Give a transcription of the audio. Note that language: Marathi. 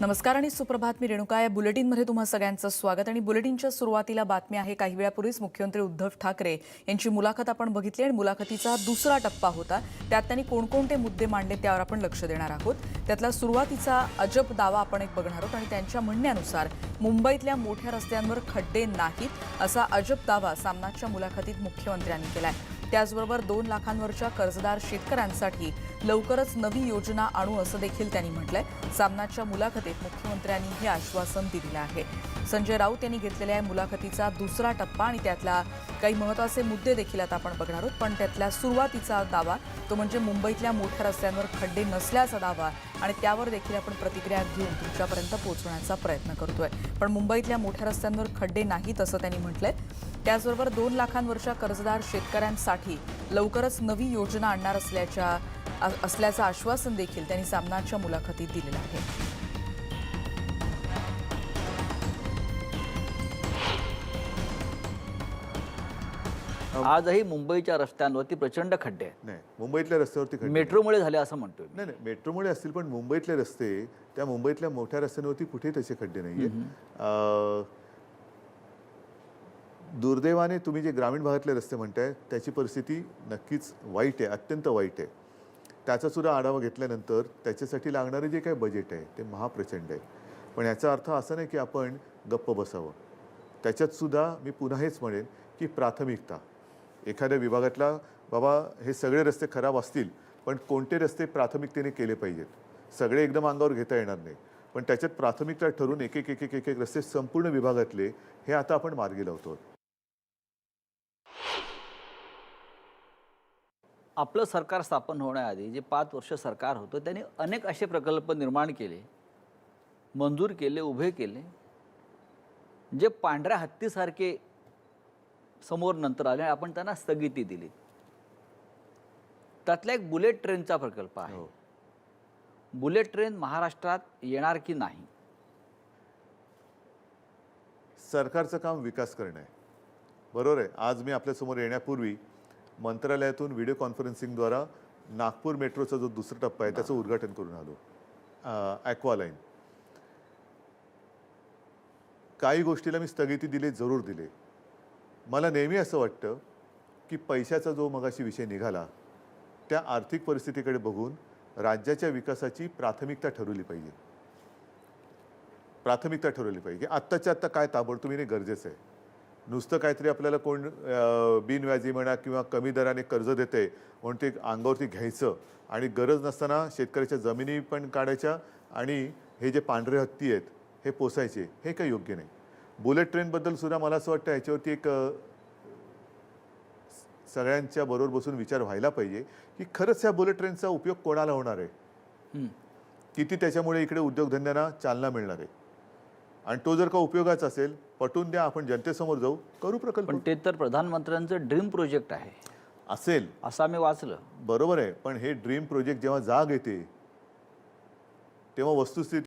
नमस्कार आणि सुप्रभात मी रेणुका. या बुलेटिनमध्ये तुम्हा सगळ्यांचं स्वागत. आणि बुलेटिनच्या सुरुवातीला बातमी आहे काही वेळापूर्वीच मुख्यमंत्री उद्धव ठाकरे यांची मुलाखत आपण बघितली आणि मुलाखतीचा दुसरा टप्पा होता. त्यात त्यांनी कोणकोणते मुद्दे मांडले त्यावर आपण लक्ष देणार आहोत. त्यातला सुरुवातीचा अजब दावा आपण एक बघणार आहोत आणि त्यांच्या म्हणण्यानुसार मुंबईतल्या मोठ्या रस्त्यांवर खड्डे नाहीत असा अजब दावा सामनाच्या मुलाखतीत मुख्यमंत्र्यांनी केला आहे त्याचबरोबर दोन लाखांवरच्या कर्जदार शेतकऱ्यांसाठी लवकरच नवी योजना आणू असं देखील त्यांनी म्हटलंय. सामनाच्या मुलाखतीत मुख्यमंत्र्यांनी हे आश्वासन दिलेलं आहे. संजय राऊत यांनी घेतलेल्या या मुलाखतीचा दुसरा टप्पा आणि त्यातला काही महत्त्वाचे मुद्दे देखील आता आपण बघणार आहोत. पण त्यातल्या सुरुवातीचा दावा तो म्हणजे मुंबईतल्या मोठ्या रस्त्यांवर खड्डे नसल्याचा दावा आणि त्यावर देखील आपण प्रतिक्रिया घेऊन तुमच्यापर्यंत पोहोचवण्याचा प्रयत्न करतोय. पण मुंबईतल्या मोठ्या रस्त्यांवर खड्डे नाहीत असं त्यांनी म्हटलंय. त्याचबरोबर दोन लाखांवरच्या कर्जदार शेतकऱ्यांसाठी लवकरच नवी योजना आणणार असल्याच्या असल्याचं आश्वासन देखील त्यांनी सामनाच्या मुलाखतीत दिलेलं आहे. आजही मुंबईच्या रस्त्यांवरती प्रचंड खड्डे आहेत. नाही मुंबईतल्या रस्त्यावरती खड्डे मेट्रोमुळे झाले असं म्हणतोय मी. नाही नाही मेट्रोमुळे असतील पण मुंबईतले रस्ते त्या मुंबईतल्या मोठ्या रस्त्यांवरती कुठे तसे खड्डे नाही आहेत दुर्दैवाने तुम्ही जे ग्रामीण भागातले रस्ते म्हणताय त्याची परिस्थिती नक्कीच वाईट आहे अत्यंत वाईट आहे. त्याचासुद्धा आढावा घेतल्यानंतर त्याच्यासाठी लागणारे जे काही बजेट आहे ते महाप्रचंड आहे. पण याचा अर्थ असा नाही की आपण गप्प बसावं. त्याच्यातसुद्धा मी पुन्हा हेच म्हणेन की प्राथमिकता. एखाद्या विभागातला बाबा हे सगळे रस्ते खराब असतील पण कोणते रस्ते प्राथमिकतेने केले पाहिजेत? सगळे एकदम अंगावर घेता येणार नाही. पण त्याच्यात प्राथमिकता ठरवून एक एक एक एक एक रस्ते संपूर्ण विभागातले हे आता आपण मार्गी लावतो आपलं सरकार स्थापन होण्याआधी जे पाच वर्ष सरकार होतं त्यांनी अनेक असे प्रकल्प निर्माण केले मंजूर केले उभे केले जे पांढऱ्या हत्तीसारखे समोर नंतर आले आणि आपण त्यांना स्थगिती दिली. त्यातला एक बुलेट ट्रेनचा प्रकल्प आहे. हो. बुलेट ट्रेन महाराष्ट्रात येणार की नाही? सरकारचं काम विकास करणं. बरोबर आहे. आज मी आपल्यासमोर येण्यापूर्वी मंत्रालयातून व्हिडिओ कॉन्फरन्सिंगद्वारा नागपूर मेट्रोचा जो दुसरा टप्पा आहे त्याचं उद्घाटन करून आलो. ॲक्वालाईन काही गोष्टीला मी स्थगिती दिली जरूर दिले. मला नेहमी असं वाटतं की पैशाचा जो मगाशी विषय निघाला त्या आर्थिक परिस्थितीकडे बघून राज्याच्या विकासाची प्राथमिकता ठरवली पाहिजे. प्राथमिकता ठरवली पाहिजे. आत्ताच्या आत्ता काय ताबडतोब येणे गरजेचं आहे. नुसतं काहीतरी आपल्याला कोण बिनव्याजी म्हणा किंवा कमी दराने कर्ज देते म्हणून ते अंगावरती घ्यायचं. आणि गरज नसताना शेतकऱ्याच्या जमिनी पण काढायच्या आणि हे जे पांढरे हत्ती आहेत हे पोसायचे हे काही योग्य नाही. बुलेट ट्रेनबद्दल सुद्धा मला असं वाटतं याच्यावरती एक सगळ्यांच्या बरोबर बसून विचार व्हायला पाहिजे की खरंच या बुलेट ट्रेनचा उपयोग कोणाला होणार आहे. किती त्याच्यामुळे इकडे उद्योगधंद्यांना चालना मिळणार आहे? आणि तो जर का उपयोगाचा असेल पटवून द्या आपण जनतेसमोर जाऊ करू प्रकल्प. पण ते तर प्रधानमंत्र्यांचं ड्रीम प्रोजेक्ट आहे. असेल. असं आम्ही वाचलं. बरोबर आहे पण हे ड्रीम प्रोजेक्ट जेव्हा जाग येते तेव्हा वस्तुस्थिती